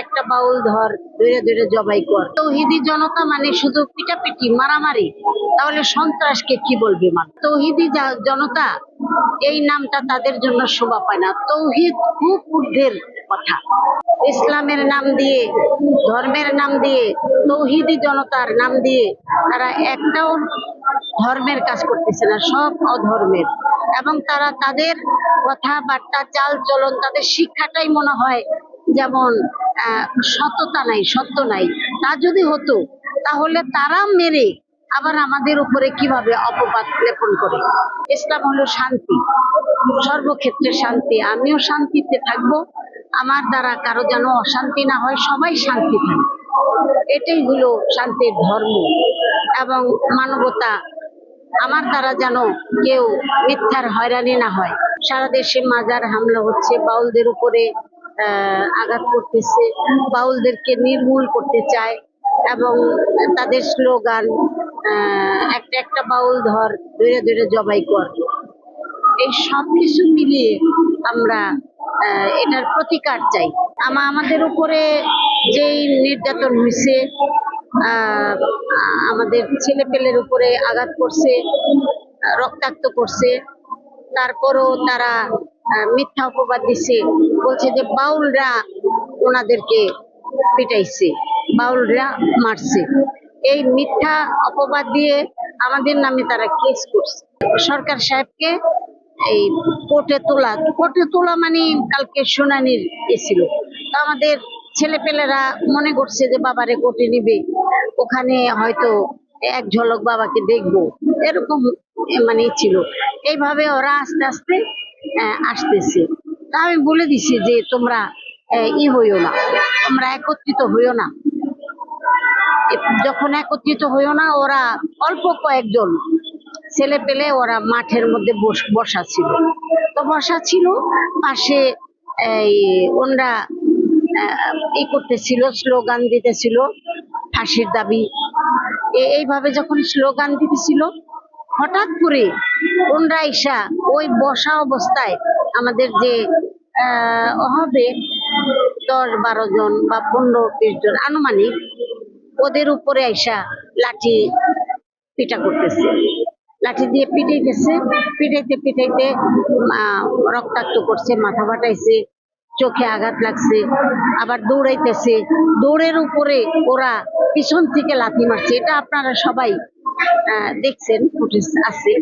একটা বাউল ধর, ধরে ধরে জবাই কর। তৌহিদি জনতা মানে শুধু পিটাপিটি, মারামারি। তাহলে সন্ত্রাসকে কি বলবে মানুষ? তৌহিদি জনতা এই নামটা তাদের জন্য শোভা পায় না। তৌহিদ খুব ঊর্ধ্বের কথা। ইসলামের নাম দিয়ে, ধর্মের নাম দিয়ে, তৌহিদি জনতার নাম দিয়ে তারা একটাও ধর্মের কাজ করতেছে না, সব অধর্মের। এবং তারা তাদের কথাবার্তা, চাল চলন, তাদের শিক্ষাটাই মনে হয় যেমন সততা নাই, সত্য নাই, তা যদি হতো, তাহলে তারা মেরে আবার আমাদের উপরে কীভাবে অপবাদ লেপন করে? ইসলাম হলো শান্তি, সর্বক্ষেত্রে শান্তি। আমিও শান্তিতে থাকব, আমার দ্বারা কারও যেন অশান্তি না হয়, সবাই শান্তি থাকে। এটাই হলো শান্তির ধর্ম এবং মানবতা। আমার দ্বারা যেন কেউ মিথ্যার হয়রানি না হয়। সারা দেশে মাজার হামলা হচ্ছে, বাউলদের উপরে আঘাত করতেছে, বাউলদেরকে নির্মূল করতে চায় এবং তাদের স্লোগান একটা একটা বাউল ধর, ধরে ধরে জবাই কর। এই সব কিছু মিলিয়ে আমরা এটার প্রতিকার চাই। আমা আমাদের উপরে যেই নির্যাতন হয়েছে আমাদের ছেলে পেলের উপরে আঘাত করছে, রক্তাক্ত করছে, তারপরও তারা মিথ্যা অপবাদ দিছে, বলছে যে বাউলরা ওনাদেরকে পিটাইছে, বাউলরা মারছে। এই মিথ্যা অপবাদ দিয়ে আমাদের নামে তারা কেস করছে। সরকার সাহেবকে এই কোর্টে তোলা কোর্টে তোলা মানে কালকে শুনানির এ ছিল। তো আমাদের ছেলেপেলেরা মনে করছে যে বাবারে কোর্টে নিবে, ওখানে হয়তো এক ঝলক বাবাকে দেখব, এরকম মানে ছিল। এইভাবে ওরা আস্তে আস্তে আসতেছে। তা আমি বলে দিছি যে তোমরা ই হইও না। তোমরা একত্রিত হইও না। যখন একত্রিত হইও না, ওরা অল্প কয়েকজন ছেলে পেলে ওরা মাঠের মধ্যে বস- ছিল। তো বসা ছিল, পাশে, এই, ওনরা ই করতেছিল, স্লোগান দিতেছিল, ফাঁসির দাবি। এইভাবে যখন স্লোগান দিতেছিল, হঠাৎ করে ওনরা ইসা ওই বসা অবস্থায় আমাদের যে হবে দশ বারো জন বা পনেরো বিশ জন আনুমানিক ওদের উপরে আইসা লাঠি পিটা করতেছে। লাঠি দিয়ে পিটাইতেছে পিটাইতে পিটাইতে রক্তাক্ত করছে, মাথা ফাটাইছে, চোখে আঘাত লাগছে, আবার দৌড়াইতেছে। দৌড়ের উপরে ওরা পিছন থেকে লাথি মারছে। এটা আপনারা সবাই দেখছেন, ফুটেজ আছে।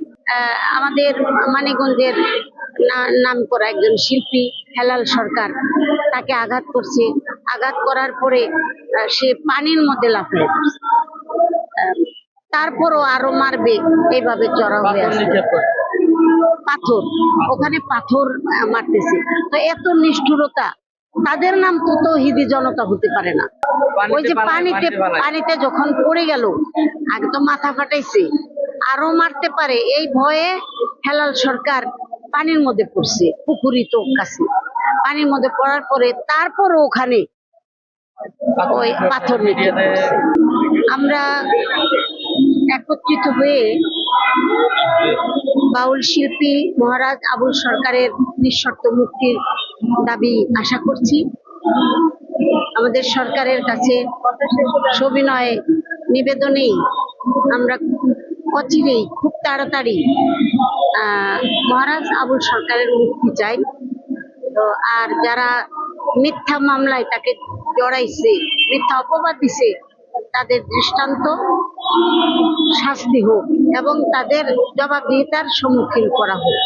আমাদের মানিগঞ্জের নাম করা একজন শিল্পী হেলাল সরকার তাকে আঘাত করছে। আঘাত করার পরে সে পানির মধ্যে লাফিয়ে তারপরও আরও মারবে এইভাবে চড়া হয়ে পাথর ওখানে পাথর মারতেছে। তো এত নিষ্ঠুরতা তাদের নাম তো তৌহিদি জনতা হতে পারে না। ওই যে পানিতে পানিতে যখন পড়ে গেল আগে তো মাথা ফাটাইছে। আরও মারতে পারে, এই ভয়ে হেলাল সরকার পানির মধ্যে পড়ছে পুকুরি তো কাছে। পানির মধ্যে পড়ার পরে তারপর ওখানে ওই পাথর নিক্ষেপ আমরা একত্রিত হয়ে বাউল শিল্পী মহারাজ আবুল সরকারের নিঃশর্ত মুক্তির দাবি আশা করছি। আমাদের সরকারের কাছে সবিনয় নিবেদনেই আমরা অচিরেই, খুব তাড়াতাড়ি মহারাজ আবুল সরকারের মুক্তি চাই। তো আর যারা মিথ্যা মামলায় তাকে জড়াইছে, মিথ্যা অপবাদ দিছে, তাদের দৃষ্টান্ত শাস্তি হোক এবং তাদের জবাবদিহিতার সম্মুখীন করা হোক।